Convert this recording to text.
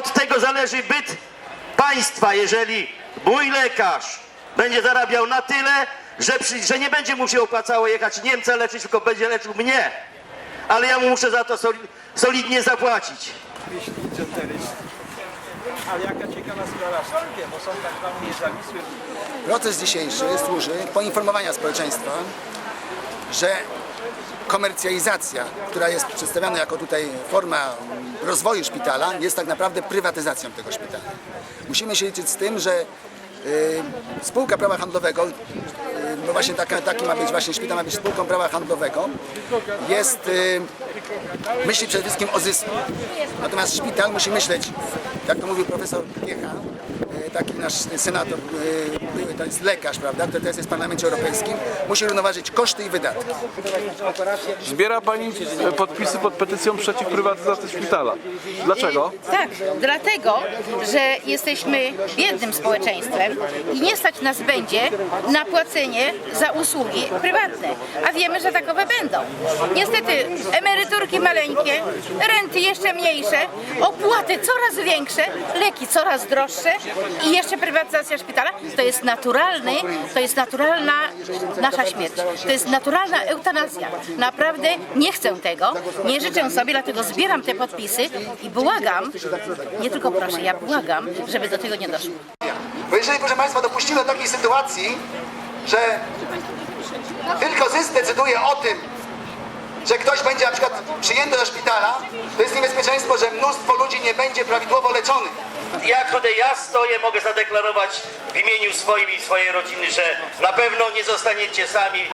Od tego zależy byt państwa, jeżeli mój lekarz będzie zarabiał na tyle, że, przy, że nie będzie mu się opłacało jechać Niemca leczyć, tylko będzie leczył mnie. Ale ja mu muszę za to soli, solidnie zapłacić. Ale jaka ciekawa sprawa, bo są tak zwani niezawisłe Proces dzisiejszy służy poinformowania społeczeństwa, że komercjalizacja, która jest przedstawiana jako tutaj forma rozwoju szpitala, jest tak naprawdę prywatyzacją tego szpitala. Musimy się liczyć z tym, że y, spółka prawa handlowego, y, bo właśnie taka, taki ma być, właśnie szpital ma być spółką prawa handlowego, jest, y, myśli przede wszystkim o zysku. Natomiast szpital musi myśleć, jak to mówił profesor Piecha, taki nasz senator, były, to jest lekarz, prawda, który teraz jest w Parlamencie Europejskim, musi równoważyć koszty i wydatki. Zbiera Pani e, podpisy pod petycją przeciw prywatyzacji szpitala. Dlaczego? Tak, dlatego, że jesteśmy biednym społeczeństwem i nie stać nas będzie na płacenie za usługi prywatne, a wiemy, że takowe będą. Niestety emeryturki maleńkie, renty jeszcze mniejsze, opłaty coraz większe, leki coraz droższe i jeszcze prywatyzacja szpitala. To jest naturalny, to jest naturalna nasza śmierć. To jest naturalna eutanazja. Naprawdę nie chcę tego, nie życzę sobie, dlatego zbieram te podpisy i błagam, nie tylko proszę, ja błagam, żeby do tego nie doszło. Bo jeżeli, proszę Państwa, dopuścimy do takiej sytuacji, że tylko zysk decyduje o tym, że ktoś będzie na przykład przyjęty do szpitala, to jest niebezpieczeństwo, że mnóstwo ludzi nie będzie prawidłowo leczonych. Jak tutaj ja stoję, mogę zadeklarować w imieniu swoim i swojej rodziny, że na pewno nie zostaniecie sami.